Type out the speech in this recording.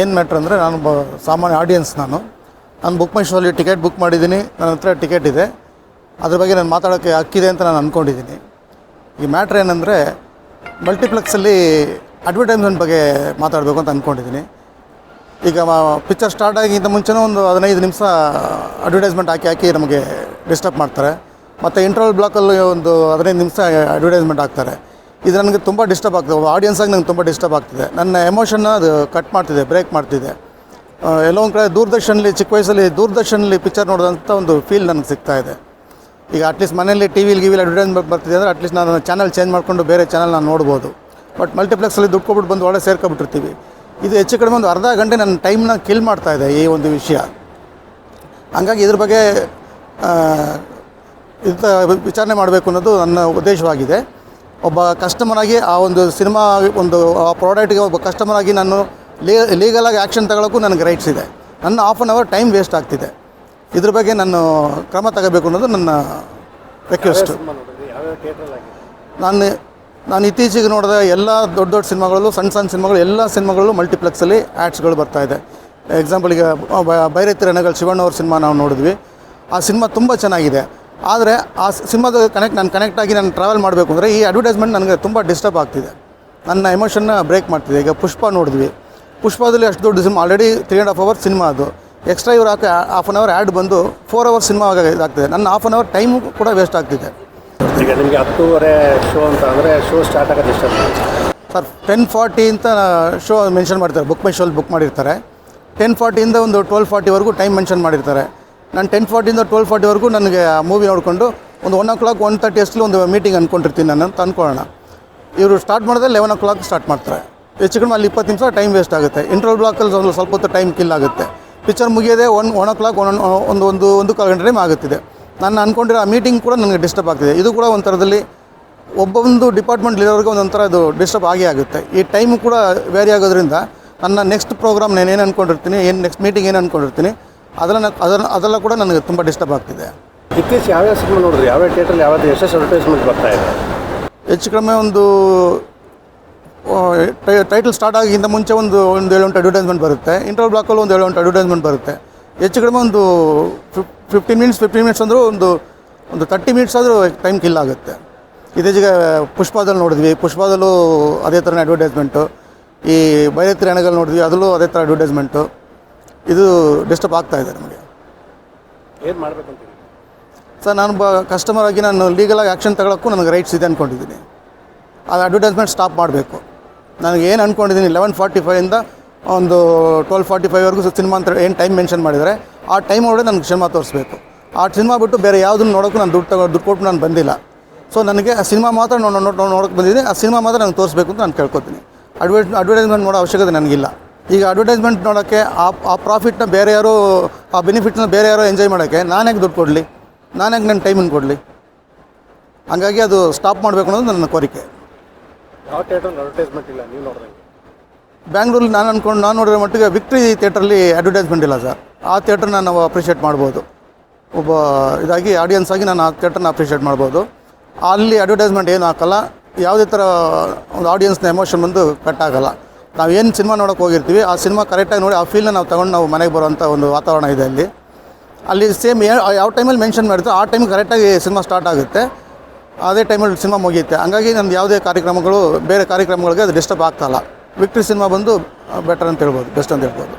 ಏನು ಮ್ಯಾಟ್ರ್ ಅಂದರೆ ನಾನು ಬ ಸಾಮಾನ್ಯ ಆಡಿಯನ್ಸ್ ನಾನು. ನಾನು ಬುಕ್ ಮೈ ಶೋಲಿ ಟಿಕೆಟ್ ಬುಕ್ ಮಾಡಿದ್ದೀನಿ, ನನ್ನ ಹತ್ರ ಟಿಕೆಟ್ ಇದೆ. ಅದ್ರ ಬಗ್ಗೆ ನಾನು ಮಾತಾಡೋಕ್ಕೆ ಹಕ್ಕಿದೆ ಅಂತ ನಾನು ಅಂದ್ಕೊಂಡಿದ್ದೀನಿ ಈ ಮ್ಯಾಟ್ರ್ ಏನಂದರೆ ಮಲ್ಟಿಪ್ಲೆಕ್ಸಲ್ಲಿ ಅಡ್ವರ್ಟೈಸ್ಮೆಂಟ್ ಬಗ್ಗೆ ಮಾತಾಡಬೇಕು ಅಂತ ಅಂದ್ಕೊಂಡಿದ್ದೀನಿ ಈಗ ಪಿಕ್ಚರ್ ಸ್ಟಾರ್ಟ್ ಆಗಿಂತ ಮುಂಚೆನೂ ಒಂದು ಹದಿನೈದು ನಿಮಿಷ ಅಡ್ವರ್ಟೈಸ್ಮೆಂಟ್ ಹಾಕಿ ಹಾಕಿ ನಮಗೆ ಡಿಸ್ಟರ್ಬ್ ಮಾಡ್ತಾರೆ. ಮತ್ತು ಇಂಟರ್ವಲ್ ಬ್ಲಾಕಲ್ಲಿ ಒಂದು ಹದಿನೈದು ನಿಮಿಷ ಅಡ್ವರ್ಟೈಸ್ಮೆಂಟ್ ಹಾಕ್ತಾರೆ. ಇದು ನನಗೆ ತುಂಬ ಡಿಸ್ಟರ್ಬ್ ಆಗ್ತದೆ. ಆಡಿಯನ್ಸಾಗಿ ನಂಗೆ ತುಂಬ ಡಿಸ್ಟರ್ಬ್ ಆಗ್ತಿದೆ. ನನ್ನ ಎಮೋಷನ್ನ ಅದು ಕಟ್ ಮಾಡ್ತಿದೆ ಬ್ರೇಕ್ ಮಾಡ್ತಿದೆ. ಎಲ್ಲೋ ಒಂದು ಕಡೆ ದೂರದರ್ಶನಲ್ಲಿ ಚಿಕ್ಕ ವಯಸ್ಸಲ್ಲಿ ದೂರದರ್ಶನಲ್ಲಿ ಪಿಕ್ಚರ್ ನೋಡಿದಂಥ ಒಂದು ಫೀಲ್ ನನಗೆ ಸಿಗ್ತಾ ಇದೆ. ಈಗ ಅಟ್ಲೀಸ್ಟ್ ಮನೆಯಲ್ಲಿ ಟಿ ವಿಲಿ ಗಿವಿಲಿ ಅಡ್ವರ್ಟೈಸ್ಮೆಂಟ್ ಬರ್ತಿದೆ ಅಂದರೆ ಅಟ್ಲೀಸ್ಟ್ ನಾನು ಚಾನಲ್ ಚೇಂಜ್ ಮಾಡಿಕೊಂಡು ಬೇರೆ ಚಾನಲ್ ನಾನು ನೋಡ್ಬೋದು. ಬಟ್ ಮಲ್ಟಿಪ್ಲೆಕ್ಸಲ್ಲಿ ದುಡ್ಡು ಕೊಟ್ಬಿಟ್ಟು ಬಂದು ಒಳ್ಳೆ ಸೇರ್ಕೊಬಿಟ್ಟಿರ್ತೀವಿ. ಇದು ಹೆಚ್ಚು ಕಡಿಮೆ ಒಂದು ಅರ್ಧ ಗಂಟೆ ನನ್ನ ಟೈಮ್ನ ಕಿಲ್ ಮಾಡ್ತಾ ಇದೆ ಈ ಒಂದು ವಿಷಯ. ಹಂಗಾಗಿ ಇದ್ರ ಬಗ್ಗೆ ಇಂಥ ವಿಚಾರಣೆ ಮಾಡಬೇಕು ಅನ್ನೋದು ನನ್ನ ಉದ್ದೇಶವಾಗಿದೆ. ಒಬ್ಬ ಕಸ್ಟಮರ್ ಆಗಿ ಆ ಒಂದು ಸಿನಿಮಾ ಒಂದು ಆ ಪ್ರಾಡಕ್ಟ್ಗೆ ಒಬ್ಬ ಕಸ್ಟಮರ್ ಆಗಿ ನಾನು ಲೀ ಲೀಗಲಾಗಿ ಆ್ಯಕ್ಷನ್ ತಗೊಳ್ಳೋಕ್ಕೂ ನನಗೆ ರೈಟ್ಸ್ ಇದೆ. ನನ್ನ half an hour time waste ಆಗ್ತಿದೆ. ಇದ್ರ ಬಗ್ಗೆ ನಾನು ಕ್ರಮ ತಗೋಬೇಕು ಅನ್ನೋದು ನನ್ನ ರಿಕ್ವೆಸ್ಟ್ ನಾನು ನಾನು ಇತ್ತೀಚೆಗೆ ನೋಡಿದ ಎಲ್ಲ ದೊಡ್ಡ ದೊಡ್ಡ ಸಿನಿಮಾಗಳಲ್ಲೂ ಸಣ್ಣ ಸಣ್ಣ ಸಿನಿಮಾಗಳು ಎಲ್ಲ ಸಿನಿಮಾಗಳಲ್ಲೂ ಮಲ್ಟಿಪ್ಲೆಕ್ಸಲ್ಲಿ ಆ್ಯಡ್ಸ್ಗಳು ಬರ್ತಾ ಇದೆ. ಎಕ್ಸಾಂಪಲ್ ಈಗ ಬೈರತಿ ರಣಗಳು ಶಿವಣ್ಣ ಅವ್ರ ಸಿನಿಮಾ ನಾವು ನೋಡಿದ್ವಿ. ಆ ಸಿನಿಮಾ ತುಂಬ ಚೆನ್ನಾಗಿದೆ. ಆದರೆ ಆ ಸಿನಿಮಾದ ಕನೆಕ್ಟ್ ನಾನು ಕನೆಕ್ಟ್ ಆಗಿ ನಾನು ಟ್ರಾವೆಲ್ ಮಾಡಬೇಕು ಅಂದರೆ ಈ ಅಡ್ವರ್ಟೈಸ್ಮೆಂಟ್ ನನಗೆ ತುಂಬ ಡಿಸ್ಟರ್ಬ್ ಆಗ್ತಿದೆ. ನನ್ನ ಎಮೋಷನ್ನ ಬ್ರೇಕ್ ಮಾಡ್ತಿದೆ. ಈಗ ಪುಷ್ಪ ನೋಡಿದ್ವಿ. ಪುಷ್ಪದಲ್ಲಿ ಅಷ್ಟು ದೊಡ್ಡ cinema already three and half hour cinema ಅದು. ಎಕ್ಸ್ಟ್ರಾ ಇವ್ರು ಹಾಕಿ ಹಾಫ್ ಆನ್ ಅವರ್ ಆ್ಯಡ್ ಬಂದು ಫೋರ್ ಅವರ್ ಸಿನಿಮಾ ಇದಾಗ್ತಿದೆ. ನನ್ನ ಹಾಫ್ ಆನ್ ಅವರ್ ಟೈಮು ಕೂಡ ವೇಸ್ಟ್ ಆಗ್ತಿದೆ. ಈಗ ನಿಮಗೆ ಹತ್ತೂವರೆ ಶೋ ಅಂತ ಅಂದರೆ ಶೋ ಸ್ಟಾರ್ಟ್ ಆಗೋದು ಎಷ್ಟು ಸರ್ ಟೆನ್ ಫಾರ್ಟಿ ಅಂತ ಶೋ ಮೆನ್ಷನ್ ಮಾಡ್ತಾರೆ. ಬುಕ್ ಮೈ ಶೋಲ್ಲಿ ಬುಕ್ ಮಾಡಿರ್ತಾರೆ. ಟೆನ್ ಫಾರ್ಟಿಯಿಂದ ಒಂದು ಟ್ವೆಲ್ ಫಾರ್ಟಿವರೆಗೂ ಟೈಮ್ ಮೆನ್ಷನ್ ಮಾಡಿರ್ತಾರೆ. ನಾನು ಟೆನ್ ಫಾರ್ಟಿಯಿಂದ ಟ್ವೆಲ್ ಫಾರ್ಟಿವರೆಗೂ ನನಗೆ ಮೂವಿ ನೋಡಿಕೊಂಡು ಒಂದು one o'clock one thirty ಒಂದು ಮೀಟಿಂಗ್ ಅಂದ್ಕೊಂಡಿರ್ತೀನಿ ನಾನು, ಅಂತ ಅಂದ್ಕೊಳ್ಳೋಣ ಇವರು ಸ್ಟಾರ್ಟ್ ಮಾಡಿದ್ರೆ ಲೆವೆನ್ ಓ ಕ್ಲಾಕ್ ಸ್ಟಾರ್ಟ್ ಮಾಡ್ತಾರೆ. ಹೆಚ್ಚು ಕಡಿಮೆ ಅಲ್ಲಿ ಇಪ್ಪತ್ತು ನಿಮಿಷ ಟೈಮ್ ವೇಸ್ಟ್ ಆಗುತ್ತೆ. ಇಂಟ್ರೋಲ್ ಬ್ಲಾಕಲ್ಲಿ ಒಂದು ಸ್ವಲ್ಪ ಹೊತ್ತು ಟೈಮ್ ಕಿಲ್ ಆಗುತ್ತೆ. ಪಿಕ್ಚರ್ ಮುಗಿಯೋದೇ one one o'clock one ಒಂದು ಒಂದು ಒಂದು ಕಾಲು ಗಂಟೆ ಟೈಮ್ ಆಗುತ್ತಿದೆ. ನಾನು ಅಂದ್ಕೊಂಡಿರೋ ಆ ಮೀಟಿಂಗ್ ಕೂಡ ನನಗೆ ಡಿಸ್ಟರ್ಬ್ ಆಗ್ತಿದೆ. ಇದು ಕೂಡ ಒಂಥರದಲ್ಲಿ ಒಬ್ಬೊಂದು ಡಿಪಾರ್ಟ್ಮೆಂಟ್ ಲೀಡರ್ಗೆ ಒಂದೊಂಥರ ಇದು ಡಿಸ್ಟರ್ಬ್ ಆಗೇ ಆಗುತ್ತೆ. ಈ ಟೈಮ್ ಕೂಡ ವೇರಿ ಆಗೋದ್ರಿಂದ ನನ್ನ ನೆಕ್ಸ್ಟ್ ಪ್ರೋಗ್ರಾಮ್ ನಾನು ಏನು ಅಂದ್ಕೊಂಡಿರ್ತೀನಿ ಏನು ನೆಕ್ಸ್ಟ್ ಮೀಟಿಂಗ್ ಏನು ಅಂದ್ಕೊಂಡಿರ್ತೀನಿ ಅದನ್ನು ಅದನ್ನು ಅದೆಲ್ಲ ಕೂಡ ನನಗೆ ತುಂಬ ಡಿಸ್ಟರ್ಬ್ ಆಗ್ತಿದೆ. ಇತ್ತೀಚೆಗೆ ಯಾವ್ಯಾವ ಸಿನಿಮಾ ನೋಡಿದ್ರಿ? ಯಾವ ಥಿಯೇಟ್ರಲ್ಲಿ ಯಾವ ಎಷ್ಟೆಷ್ಟು ಅಡ್ವರ್ಟೈಸ್ಮೆಂಟ್ ಬರ್ತಾ ಇದೆ? ಹೆಚ್ಚು ಕಡಿಮೆ ಒಂದು ಟೈಟಲ್ ಸ್ಟಾರ್ಟ್ ಆಗಿಂತ ಮುಂಚೆ ಒಂದು ಒಂದು ಏಳು ಅಡ್ವರ್ಟೈಸ್ಮೆಂಟ್ ಬರುತ್ತೆ. ಇಂಟರ್ವಲ್ ಬ್ಲಾಕಲ್ಲಿ ಒಂದು ಏಳು ಅಡ್ವರ್ಟೈಸ್ಮೆಂಟ್ ಬರುತ್ತೆ. ಹೆಚ್ಚು ಕಡಿಮೆ ಒಂದು ಫಿಫ್ಟೀನ್ ಮಿನಿಟ್ಸ್ ಫಿಫ್ಟೀನ್ ಮಿನಿಟ್ಸ್ ಅಂದರೂ ಒಂದು ಒಂದು ತರ್ಟಿ ಮಿನಿಟ್ಸ್ ಆದರೂ ಟೈಮ್ ಕಿಲ್ ಆಗುತ್ತೆ. ಇತ್ತೀಚೆಗೆ ಪುಷ್ಪದಲ್ಲಿ ನೋಡಿದ್ವಿ. ಪುಷ್ಪದಲ್ಲೂ ಅದೇ ಥರನೇ ಅಡ್ವರ್ಟೈಸ್ಮೆಂಟು ಈ ಬೈರತ್ರಿ ಹಣಗಳು ನೋಡಿದ್ವಿ. ಅದರಲ್ಲೂ ಅದೇ ಥರ ಅಡ್ವರ್ಟೈಸ್ಮೆಂಟು ಇದು ಡಿಸ್ಟರ್ಬ್ ಆಗ್ತಾ ಇದೆ ನಮಗೆ. ಏನು ಮಾಡ್ಬೇಕಂತೀರಿ ಸರ್ ನಾನು ಬ ಕಸ್ಟಮರ್ ಆಗಿ ನಾನು ಲೀಗಲಾಗಿ ಆ್ಯಕ್ಷನ್ ತಗೊಳ್ಳೋಕ್ಕೂ ನನಗೆ ರೈಟ್ಸ್ ಇದೆ ಅಂದ್ಕೊಂಡಿದ್ದೀನಿ ಅದು ಅಡ್ವರ್ಟೈಸ್ಮೆಂಟ್ ಸ್ಟಾಪ್ ಮಾಡಬೇಕು. ನನಗೆ ಏನು ಅಂದ್ಕೊಂಡಿದ್ದೀನಿ ಲೆವೆನ್ ಫಾರ್ಟಿ ಫೈವಿಂದ ಒಂದು ಟ್ವೆಲ್ ಫಾರ್ಟಿ ಫೈವ್ವರೆಗೂ ಸಿನಿಮಾ ಅಂತ ಏನು ಟೈಮ್ ಮೆನ್ಷನ್ ಮಾಡಿದರೆ ಆ ಟೈಮ್ ಒಳಗೆ ನನಗೆ ಸಿನಿಮಾ ತೋರಿಸ್ಬೇಕು. ಆ ಸಿನಿಮಾ ಬಿಟ್ಟು ಬೇರೆ ಯಾವುದನ್ನು ನೋಡೋಕ್ಕೂ ನಾನು ದುಡ್ಡು ತಗೋ ದುಡ್ಡು ಕೊಟ್ಟು ನಾನು ಬಂದಿಲ್ಲ. ಸೊ ನನಗೆ ಆ ಸಿನಿಮಾ ಮಾತ್ರ ನೋಡೋ ನೋ ನೋಡೋಕ್ಕೆ ಬಂದಿದ್ದೀನಿ ಆ ಸಿನಿಮಾ ಮಾತ್ರ ನನಗೆ ತೋರಿಸ್ಬೇಕು ಅಂತ ನಾನು ಕೇಳ್ಕೊತೀನಿ. ಅಡ್ವರ್ಟ್ ಅಡ್ವರ್ಟೈಸ್ಮೆಂಟ್ ನೋಡೋ ಅವಶ್ಯಕತೆ ನನಗಿಲ್ಲ. ಈಗ ಅಡ್ವರ್ಟೈಸ್ಮೆಂಟ್ ನೋಡೋಕ್ಕೆ ಆ ಆ ಪ್ರಾಫಿಟ್ನ ಬೇರೆ ಯಾರು ಆ ಬೆನಿಫಿಟ್ನ ಬೇರೆ ಯಾರೋ ಎಂಜಾಯ್ ಮಾಡೋಕ್ಕೆ ನಾನು ದುಡ್ಡು ಕೊಡಲಿ? ನಾನು ನನ್ನ ಟೈಮನ್ನು ಕೊಡಲಿ? ಹಾಗಾಗಿ ಅದು ಸ್ಟಾಪ್ ಮಾಡಬೇಕು ಅನ್ನೋದು ನನ್ನ ಕೋರಿಕೆ. ಯಾವ ಥಿಯೇಟ್ರಲ್ಲಿ ಅಡ್ವರ್ಟೈಸ್ಮೆಂಟ್ ಇಲ್ಲ? ನೀವು ನೋಡಿದಂಗೆ ಬ್ಯಾಂಗ್ಳೂರಲ್ಲಿ ನಾನು ಅಂದ್ಕೊಂಡು ನಾನು ನೋಡಿರೋ ಮಟ್ಟಿಗೆ ವಿಕ್ಟ್ರಿ ಥಿಯೇಟ್ರಲ್ಲಿ ಅಡ್ವರ್ಟೈಸ್ಮೆಂಟ್ ಇಲ್ಲ ಸರ್. ಆ ಥಿಯೇಟ್ರನ್ನ ನಾವು ಅಪ್ರಿಷಿಯೇಟ್ ಮಾಡ್ಬೋದು. ಒಬ್ಬ ಇದಾಗಿ ಆಡಿಯನ್ಸ್ ಆಗಿ ನಾನು ಆ ಥಿಯೇಟ್ರನ್ನ ಅಪ್ರಿಷಿಯೇಟ್ ಮಾಡ್ಬೋದು. ಅಲ್ಲಿ ಅಡ್ವರ್ಟೈಸ್ಮೆಂಟ್ ಏನು ಹಾಕಲ್ಲ. ಯಾವುದೇ ಥರ ಒಂದು ಆಡಿಯನ್ಸ್ನ ಎಮೋಷನ್ ಬಂದು ಕಟ್ ಆಗಲ್ಲ. ನಾವು ಏನು ಸಿನಿಮಾ ನೋಡೋಕೆ ಹೋಗಿರ್ತೀವಿ, ಆ ಸಿನಿಮಾ ಕರೆಕ್ಟಾಗಿ ನೋಡಿ ಆ ಫೀಲ್ನ ನಾವು ತಗೊಂಡು ನಾವು ಮನೆಗೆ ಬರುವಂಥ ಒಂದು ವಾತಾವರಣ ಇದೆ ಅಲ್ಲಿ. ಅಲ್ಲಿ ಸೇಮ್ ಯಾವ ಟೈಮಲ್ಲಿ ಮೆನ್ಷನ್ ಮಾಡಿರ್ತೀವಿ ಆ ಟೈಮ್ ಕರೆಕ್ಟಾಗಿ ಸಿನಿಮಾ ಸ್ಟಾರ್ಟ್ ಆಗುತ್ತೆ. ಅದೇ ಟೈಮಲ್ಲಿ ಸಿನಿಮಾ ಮುಗಿಯುತ್ತೆ. ಹಂಗಾಗಿ ನಂದು ಯಾವುದೇ ಕಾರ್ಯಕ್ರಮಗಳು, ಬೇರೆ ಕಾರ್ಯಕ್ರಮಗಳಿಗೆ ಅದು ಡಿಸ್ಟರ್ಬ್ ಆಗ್ತಾಯಿಲ್ಲ ವಿಕ್ಟ್ರಿ ಸಿನಿಮಾ ಬಂದು ಬೆಟರ್ ಅಂತ ಹೇಳ್ಬೋದು ಬೆಸ್ಟ್ ಅಂತ ಹೇಳ್ಬೋದು.